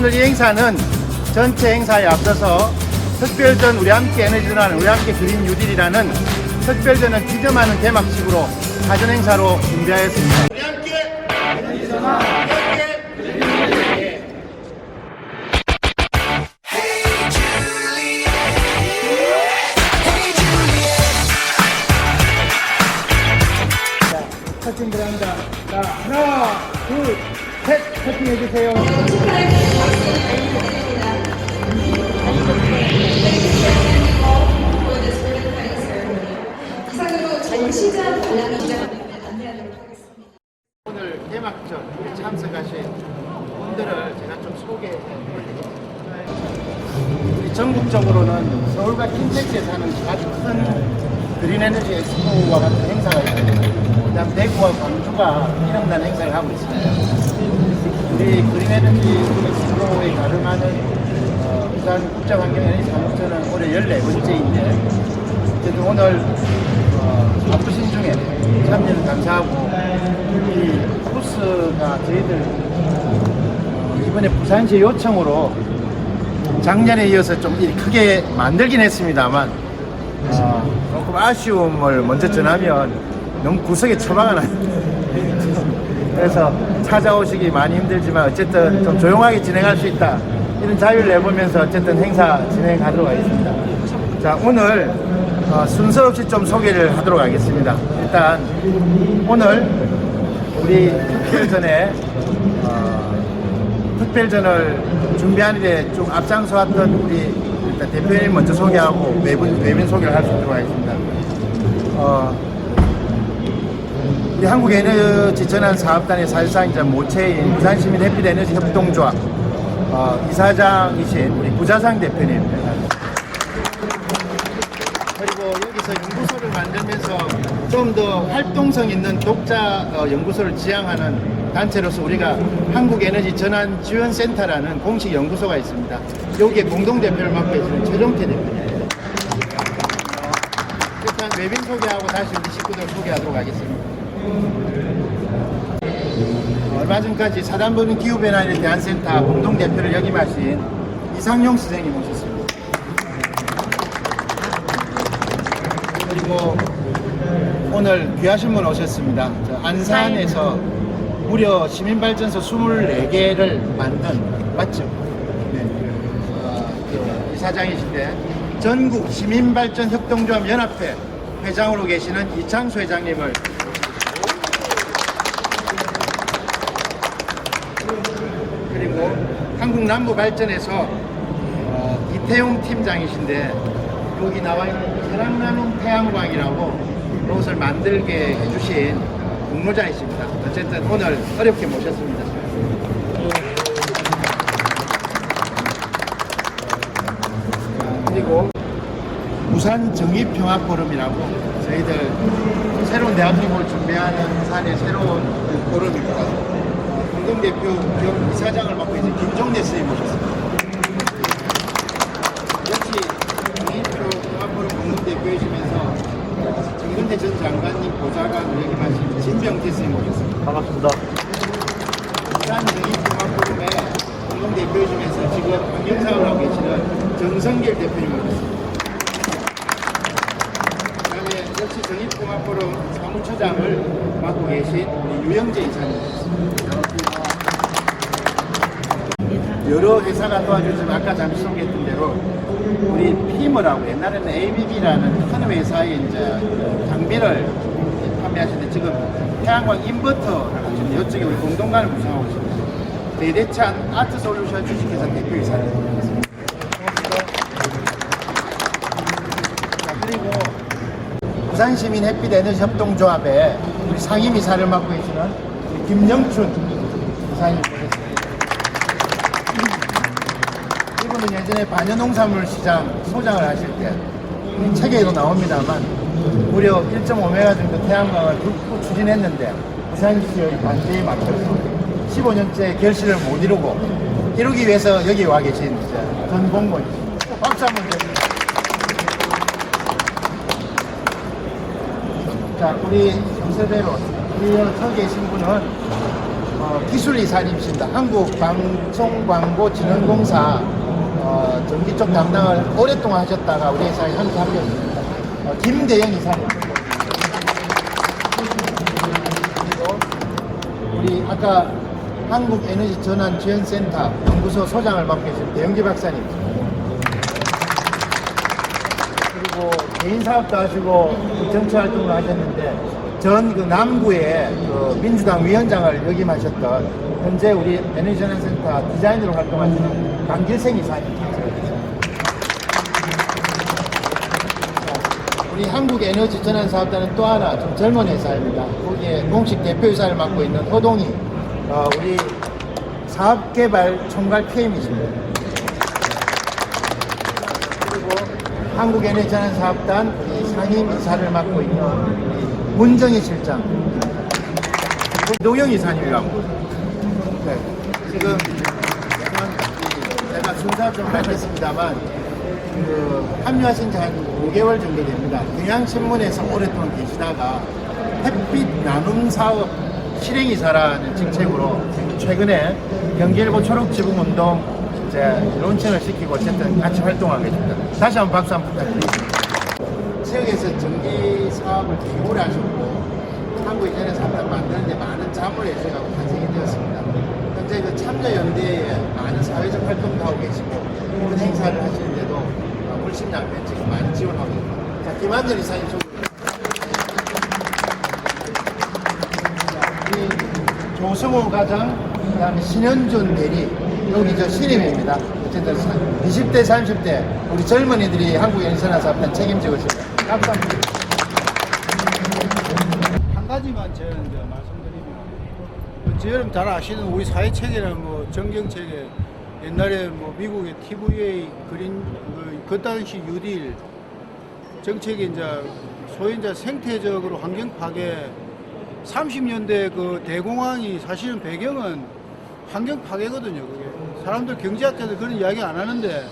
오늘 이 행사는 전체 행사에 앞서서 특별전 우리 함께 에너지라는 우리 함께 그린 뉴딜이라는 특별전을 기점하는 개막식으로 사전 행사로 준비하였습니다. 우리 함께 에너지전화 셋, 커팅해 주세요. 이상으로 전시장 관람을 안내하도록 하겠습니다. 오늘 개막전 참석하신 분들을 제가 좀 소개해 드리겠습니다. 전국적으로는 서울과 킨텍스에 사는 아주 큰 그린에너지 엑스포와 같은 행사가 있고 그다음 대구와 광주가 이름난 행사를 하고 있습니다. 우리 그린 에너지 엑스포에 가름하는 어, 부산 국제환경에너지 산업전은 올해 14번째인데 어쨌든 오늘 어, 바쁘신 중에 참여를 감사하고 이 코스가 저희들 어, 이번에 부산시 요청으로 작년에 이어서 좀 크게 만들긴 했습니다만 어, 조금 아쉬움을 먼저 전하면 너무 구석에 처박아 놔요. 그래서 찾아오시기 많이 힘들지만 어쨌든 좀 조용하게 진행할 수 있다. 이런 자유를 내보면서 어쨌든 행사 진행하도록 하겠습니다. 자, 오늘 어, 순서 없이 좀 소개를 하도록 하겠습니다. 일단 오늘 우리 특별전에 어, 특별전을 준비하는 데 좀 앞장서 왔던 우리 일단 대표님 먼저 소개하고 외면 소개를 할 수 있도록 하겠습니다. 어, 우리 한국에너지 전환 사업단의 사실상 이제 모체인 부산시민 햇빛에너지 협동조합 어, 이사장이신 우리 부자상 대표님입니다. 그리고 여기서 연구소를 만들면서 좀 더 활동성 있는 독자 어, 연구소를 지향하는 단체로서 우리가 한국에너지 전환 지원센터라는 공식 연구소가 있습니다. 여기에 공동대표를 맡고 계시는 최종태 대표님. 일단 외빈 소개하고 다시 우리 식구들 소개하도록 하겠습니다. 얼마 전까지 사단법인 기후변화에 대한 센터 공동대표를 역임하신 이상용 선생님 오셨습니다. 그리고 오늘 귀하신 분 오셨습니다. 저 안산에서 무려 시민발전소 24개를 만든 맞죠? 네. 어, 그 이사장이신데 전국 시민발전협동조합 연합회 회장으로 계시는 이창수 회장님을 그리고 한국 남부 발전에서 어, 이태용 팀장이신데 여기 나와 있는 사랑나눔 태양광이라고 이것을 만들게 해주신 공로자이십니다. 어쨌든 오늘 어렵게 모셨습니다. 자, 그리고 부산 정의평화포럼이라고 저희들 새로운 대한민국을 준비하는 산의 새로운 그 포럼입니다. 어, 공동대표 겸 이사장을 맡고 있는 김종대 선생님 모셨습니다. 역시 정의평화포럼 공동대표이시면서 정근대 전 장관님 보좌관을 역임하신 진병태 선생님 모셨습니다. 반갑습니다. 부산 정의평화포럼의 공동대표이시면서 지금 환경사업을 하고 계시는 정성길 대표님 모셨습니다. 그다음에 역시 정의통합포럼 사무처장을 맡고 계신 유영재 이사님이십니다. 여러 회사가 도와주지만 아까 잠시 소개했던 대로 우리 피머라고 옛날에는 ABB라는 큰 회사의 이제 그 장비를 판매하시는데 지금 태양광 인버터를 하시는 이쪽에 우리 공동관을 구성하고 있습니다. 대대찬 아트 솔루션 주식회사 대표이사님. 자, 그리고 부산시민 햇빛 에너지 협동조합의 우리 상임이사를 맡고 계시는 김영춘 이사님 예전에 반연농산물 시장 소장을 하실 때이 책에도 나옵니다만 무려 1.5메가 정도 태양광을 극구 추진했는데 부산시의 반대에 막혀서 15년째 결실을 못 이루고 이루기 위해서 여기 와 계신 전 공무원이십니다. 박수 한번 드립니다. 자, 우리 순서대로 우리 서 계신 분은 어, 어, 기술이사님이십니다. 한국방송광고진흥공사 어, 전기 쪽 담당을 오랫동안 하셨다가 우리 회사에 현재 합류했습니다. 어, 김대영 이사님. 그리고 우리 아까 한국에너지전환지원센터 연구소 소장을 맡고 계신 배영기 박사님. 그리고 개인 사업도 하시고 정치 활동을 하셨는데 전 그 남구의 그 민주당 위원장을 역임하셨던 현재 우리 에너지전환센터 디자이너로 활동하시는 강길생 이사님. 우리 한국 에너지 전환 사업단은 또 하나 좀 젊은 회사입니다. 거기에 공식 대표이사를 맡고 있는 허동희 어, 우리 사업개발 총괄 PM이십니다. 그리고 한국 에너지 전환 사업단 우리 상임 이사를 맡고 있는 문정희 실장, 노영 이사님이라고. 네, 지금 제가 순서 좀 밝혔습니다만 그 합류하신 지 한 5개월 정도 됩니다. 경향신문에서 오랫동안 계시다가 햇빛 나눔 사업 실행이사라는 직책으로 최근에 경기일보 초록지붕운동 이제 론칭을 시키고 어쨌든 같이 활동하고 계십니다. 다시 한번 박수 한번 부탁드립니다. 사업을 되게 오래 하셨고 한국 이전에 사업을 만드는데 많은 자본을 해주셔서 탄생이 되었습니다. 현재 그 참여연대에 많은 사회적 활동도 하고 계시고 이런 행사를 하시는데도 어, 물심양면 지금 많이 지원하고 있습니다. 자, 김한전 이사님 좀. 조승호 과장, 그 다음에 신현준 대리, 여기 저 신임입니다. 어쨌든 20대, 30대 우리 젊은이들이 한국 연선화사업단 책임지고 있습니다. 감사합니다. 제가 이제 말씀드리면 뭐 저여러분 잘 아시는 우리 사회 체계는 뭐 정경 체계 옛날에 뭐 미국의 TVA 그린 그, 그 당시 유딜 정책이 이제 소위 이제 생태적으로 환경 파괴 30년대 그 대공황이 사실은 배경은 환경 파괴거든요. 그게 사람들 경제학자들 그런 이야기 안 하는데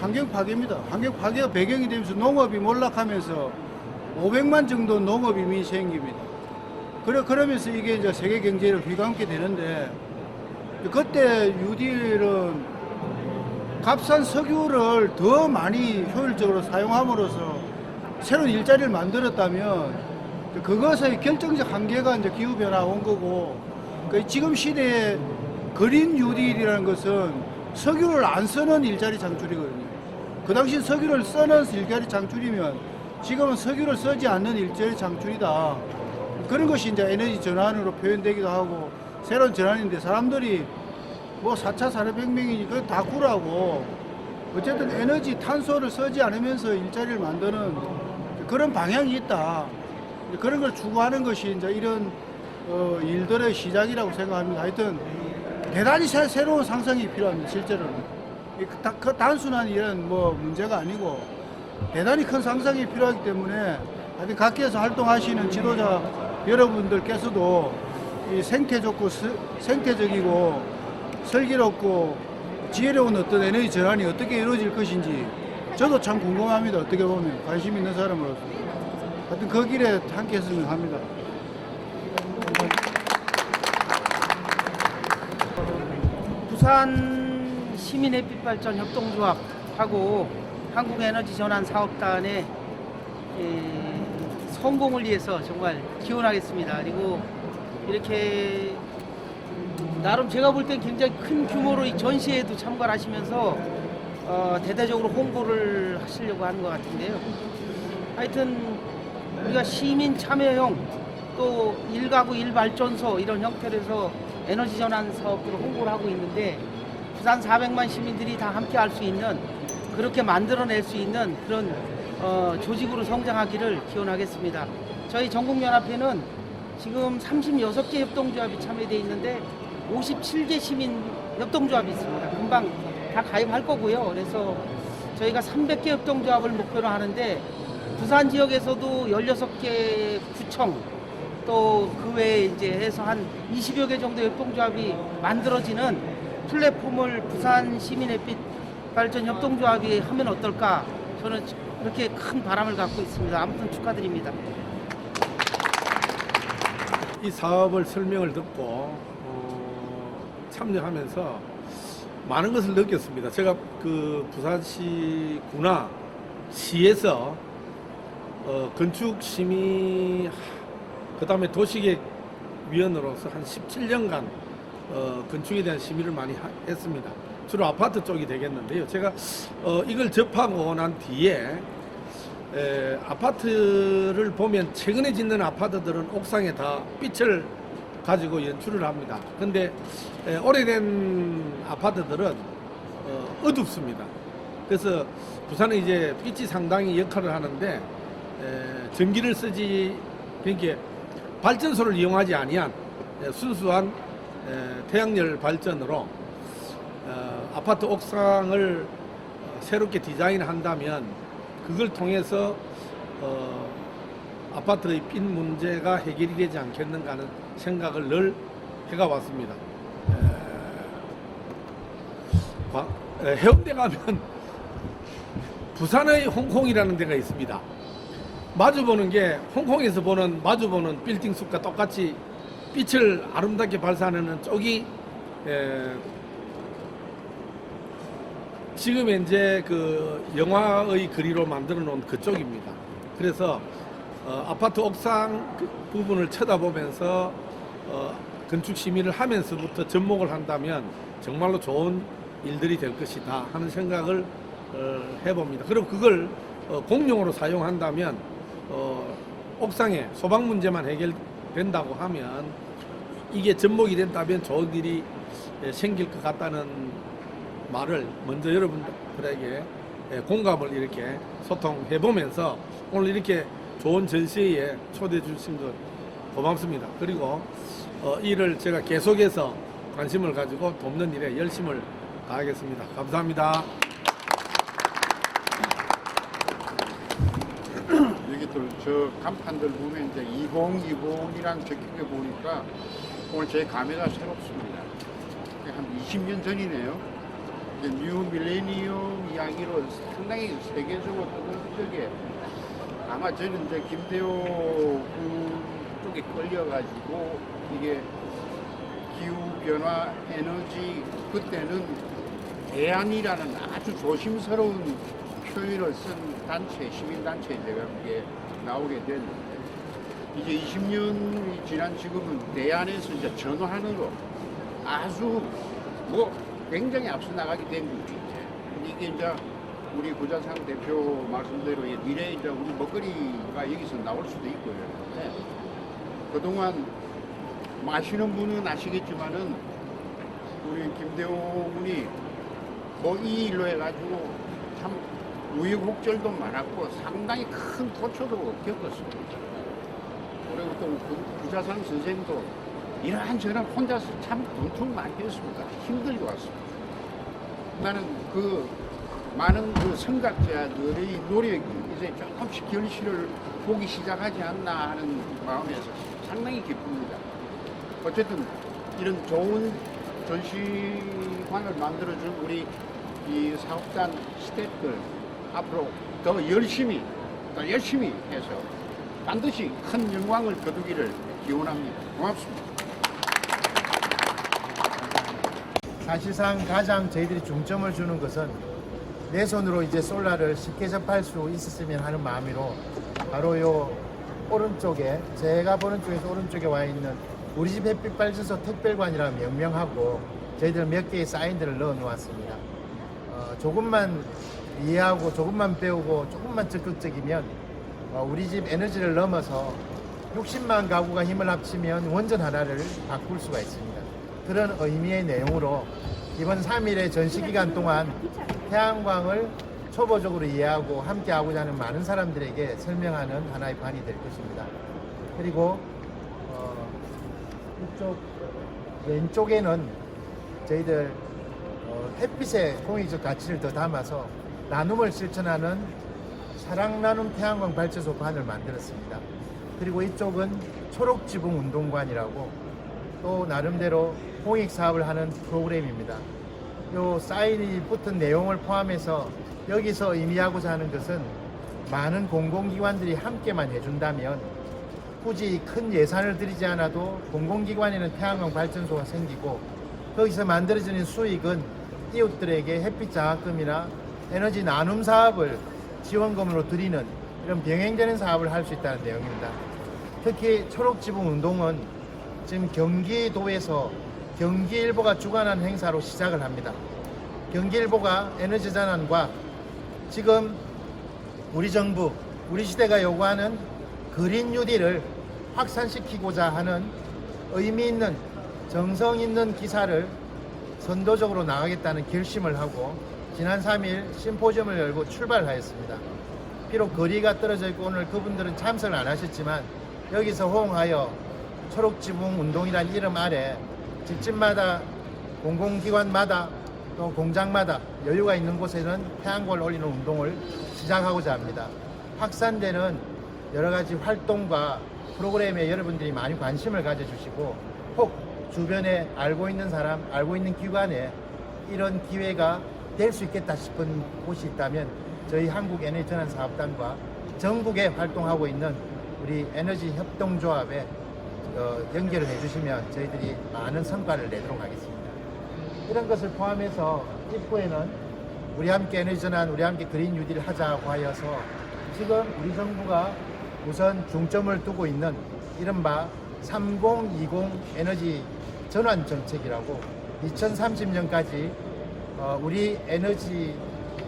환경 파괴입니다. 환경 파괴가 배경이 되면서 농업이 몰락하면서 500만 정도 농업 이민이 생깁니다. 그래 그러면서 이게 이제 세계 경제를 휘감게 되는데 그때 유딜은 값싼 석유를 더 많이 효율적으로 사용함으로써 새로운 일자리를 만들었다면 그것의 결정적 한계가 이제 기후 변화가 온 거고 그 지금 시대에 그린 뉴딜이라는 것은 석유를 안 쓰는 일자리 창출이거든요. 그 당시 석유를 쓰는 일자리 창출이면 지금은 석유를 쓰지 않는 일자리 창출이다. 그런 것이 이제 에너지 전환으로 표현되기도 하고 새로운 전환인데 사람들이 뭐 4차 산업혁명이니 그거 다 구라고 어쨌든 에너지 탄소를 쓰지 않으면서 일자리를 만드는 그런 방향이 있다. 그런 걸 추구하는 것이 이제 이런 어, 일들의 시작이라고 생각합니다. 하여튼 대단히 새, 새로운 상상이 필요합니다. 실제로는 이그 다- 그 단순한 이런 뭐 문제가 아니고 대단히 큰 상상이 필요하기 때문에 하여튼 각계에서 활동하시는 지도자 여러분들께서도 이 생태 좋고 스- 생태적이고 슬기롭고 지혜로운 어떤 에너지 전환이 어떻게 이루어질 것인지 저도 참 궁금합니다. 어떻게 보면 관심 있는 사람으로서 하여튼 그 길에 함께 했으면 합니다. 부산 시민햇빛발전 협동조합하고 한국에너지전환사업단의 에, 성공을 위해서 정말 기원하겠습니다. 그리고 이렇게 나름 제가 볼 땐 굉장히 큰 규모로 이 전시회에도 참가를 하시면서 어, 대대적으로 홍보를 하시려고 하는 것 같은데요. 하여튼 우리가 시민 참여형 또 일가구 일발전소 이런 형태로 해서 에너지 전환 사업들을 홍보를 하고 있는데 부산 400만 시민들이 다 함께 할 수 있는 그렇게 만들어낼 수 있는 그런 어, 조직으로 성장하기를 기원하겠습니다. 저희 전국연합회는 지금 36개 협동조합이 참여되어 있는데 57개 시민 협동조합이 있습니다. 금방 다 가입할 거고요. 그래서 저희가 300개 협동조합을 목표로 하는데 부산 지역에서도 16개 구청 또 그 외에 이제 해서 한 20여 개 정도 협동조합이 만들어지는 플랫폼을 부산 시민햇빛 발전 협동조합이 하면 어떨까 저는 그렇게 큰 바람을 갖고 있습니다. 아무튼 축하드립니다. 이 사업을 설명을 듣고 어, 참여하면서 많은 것을 느꼈습니다. 제가 그 부산시 구나 시에서 어, 건축 심의 그다음에 도시계획 위원으로서 한 17년간 어, 건축에 대한 심의를 많이 하- 했습니다. 주로 아파트 쪽이 되겠는데요. 제가 어, 이걸 접하고 난 뒤에 에, 아파트를 보면 최근에 짓는 아파트들은 옥상에 다 빛을 가지고 연출을 합니다. 근데 에, 오래된 아파트들은 어, 어둡습니다. 그래서 부산은 이제 빛이 상당히 역할을 하는데 에, 전기를 쓰지 그러니까 발전소를 이용하지 아니한 에, 순수한 에, 태양열 발전으로 어, 아파트 옥상을 어, 새롭게 디자인한다면 그걸 통해서 어, 아파트의 빛 문제가 해결이 되지 않겠는가 하는 생각을 늘 해가 왔습니다. 에, 해운대 가면 부산의 홍콩이라는 데가 있습니다. 마주 보는 게 홍콩에서 보는 마주 보는 빌딩 숲과 똑같이 빛을 아름답게 발산하는 쪽이 에, 지금 현재 그 영화의 거리로 만들어 놓은 그쪽입니다. 그래서 어, 아파트 옥상 그 부분을 쳐다보면서 어, 건축 심의를 하면서부터 접목을 한다면 정말로 좋은 일들이 될 것이다 하는 생각을 어, 해봅니다. 그리고 그걸 어, 공용으로 사용한다면 어, 옥상에 소방 문제만 해결된다고 하면 이게 접목이 된다면 좋은 일이 예, 생길 것 같다는 말을 먼저 여러분들에게 예, 공감을 이렇게 소통해 보면서 오늘 이렇게 좋은 전시회에 초대해 주신 것 고맙습니다. 그리고 어, 이를 제가 계속해서 관심을 가지고 돕는 일에 열심을 다하겠습니다. 감사합니다. 여기 또저 간판들 보면 이제 2020이란 적힌 게 보니까 오늘 제 감회가 새롭습니다. 한 20년 전이네요. 이제 뉴 밀레니엄 이야기로 상당히 세계적으로 뜨거게 아마 저는 이제 김대호 그 쪽에 끌려가지고 이게 기후 변화 에너지 그때는 대안이라는 아주 조심스러운 표현을 쓴 단체, 시민 단체에 제가 그게 나오게 됐는데, 이제 20년이 지난 지금은 대안에서 이제 전환으로 아주 뭐 굉장히 앞서 나가게 된 거죠. 이제. 이게 이제 우리 구자상 대표 말씀대로 이 미래에 이제 우리 먹거리가 여기서 나올 수도 있고요. 근데 그동안 마시는 분은 아시겠지만은 우리 김대호 군이 뭐 이 일로 해가지고 참 우여곡절도 많았고 상당히 큰 토초도 겪었습니다. 그리고 또 구- 구자상 선생도 이러한 저런 혼자서 참 분투 많이 했습니다. 힘들게 왔습니다. 나는 그 많은 그 선각자들의 노력이 이제 조금씩 결실을 보기 시작하지 않나 하는 마음에서 상당히 기쁩니다. 어쨌든 이런 좋은 전시관을 만들어준 우리 이 사업단 스태프들 앞으로 더 열심히 더 열심히 해서 반드시 큰 영광을 거두기를 기원합니다. 고맙습니다. 사실상 가장 저희들이 중점을 주는 것은 내 손으로 이제 솔라를 쉽게 접할 수 있었으면 하는 마음으로 바로 요 오른쪽에 제가 보는 쪽에서 오른쪽에 와 있는 우리 집 햇빛 발전소 특별관이라 명명하고 저희들 몇 개의 사인들을 넣어 놓았습니다. 어, 조금만 이해하고 조금만 배우고 조금만 적극적이면 어, 우리 집 에너지를 넘어서 60만 가구가 힘을 합치면 원전 하나를 바꿀 수가 있습니다. 그런 의미의 내용으로 이번 3일의 전시 기간 동안 태양광을 초보적으로 이해하고 함께 하고자 하는 많은 사람들에게 설명하는 하나의 관이 될 것입니다. 그리고 어, 이쪽 왼쪽에는 저희들 어, 햇빛의 공익적 가치를 더 담아서 나눔을 실천하는 사랑 나눔 태양광 발전소 관을 만들었습니다. 그리고 이쪽은 초록 지붕 운동관이라고 또 나름대로 공익 사업을 하는 프로그램입니다. 요 사인이 붙은 내용을 포함해서 여기서 의미하고자 하는 것은 많은 공공기관들이 함께만 해준다면 굳이 큰 예산을 들이지 않아도 공공기관에는 태양광 발전소가 생기고 거기서 만들어지는 수익은 이웃들에게 햇빛 장학금이나 에너지 나눔 사업을 지원금으로 드리는 이런 병행되는 사업을 할 수 있다는 내용입니다. 특히 초록지붕 운동은 지금 경기도에서 경기일보가 주관한 행사로 시작을 합니다. 경기일보가 에너지 전환과 지금 우리 정부, 우리 시대가 요구하는 그린 뉴딜을 확산시키고자 하는 의미 있는 정성 있는 기사를 선도적으로 나가겠다는 결심을 하고 지난 3일 심포지엄을 열고 출발하였습니다. 비록 거리가 떨어져 있고 오늘 그분들은 참석을 안 하셨지만 여기서 호응하여 초록지붕 운동이란 이름 아래 집집마다 공공기관마다 또 공장마다 여유가 있는 곳에는 태양광을 올리는 운동을 시작하고자 합니다. 확산되는 여러 가지 활동과 프로그램에 여러분들이 많이 관심을 가져주시고 혹 주변에 알고 있는 사람, 알고 있는 기관에 이런 기회가 될 수 있겠다 싶은 곳이 있다면 저희 한국 에너지 전환 사업단과 전국에 활동하고 있는 우리 에너지 협동조합에 어, 연결을 해주시면 저희들이 많은 성과를 내도록 하겠습니다. 이런 것을 포함해서 입구에는 우리 함께 에너지 전환, 우리 함께 그린 뉴딜 하자고 하여서 지금 우리 정부가 우선 중점을 두고 있는 이른바 3020 에너지 전환 정책이라고 2030년까지 어, 우리 에너지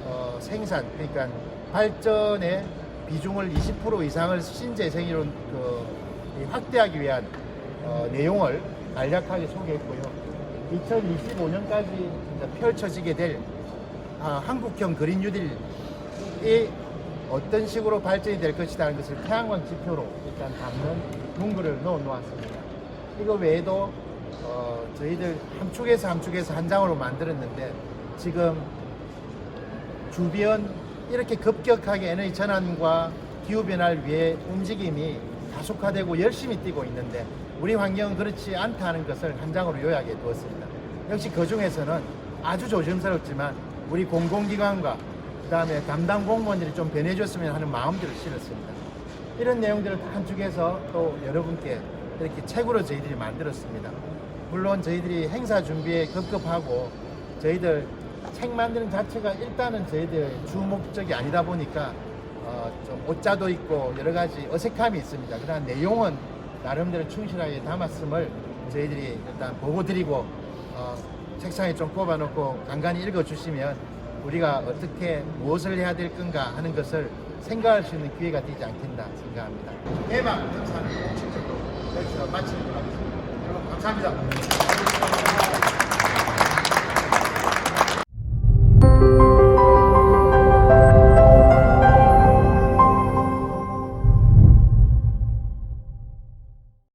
어, 생산 그러니까 발전의 비중을 20% 이상을 신재생으로 그, 이 확대하기 위한 어, 내용을 간략하게 소개했고요. 2025년까지 펼쳐지게 될 아, 한국형 그린 뉴딜이 어떤 식으로 발전이 될 것이라는 것을 태양광 지표로 일단 담는 문구를 넣어 놓았습니다. 이거 외에도 어, 저희들 함축에서 함축에서 한 장으로 만들었는데 지금 주변 이렇게 급격하게 에너지 전환과 기후 변화를 위해 움직임이 가속화되고 열심히 뛰고 있는데 우리 환경은 그렇지 않다는 것을 한 장으로 요약해 두었습니다. 역시 그 중에서는 아주 조심스럽지만 우리 공공기관과 그다음에 담당 공무원들이 좀 변해줬으면 하는 마음들을 실었습니다. 이런 내용들을 다 한축해서 또 여러분께 이렇게 책으로 저희들이 만들었습니다. 물론 저희들이 행사 준비에 급급하고 저희들 책 만드는 자체가 일단은 저희들 주 목적이 아니다 보니까 어, 좀 오자도 있고 여러 가지 어색함이 있습니다. 그러나 내용은 나름대로 충실하게 담았음을 저희들이 일단 보고 드리고 어, 책상에 좀 꼽아놓고 간간히 읽어주시면 우리가 어떻게 무엇을 해야 될 건가 하는 것을 생각할 수 있는 기회가 되지 않겠나 생각합니다. 대박 감사는 공식적으로 여기서 마치도록 하겠습니다. 여러분 감사합니다.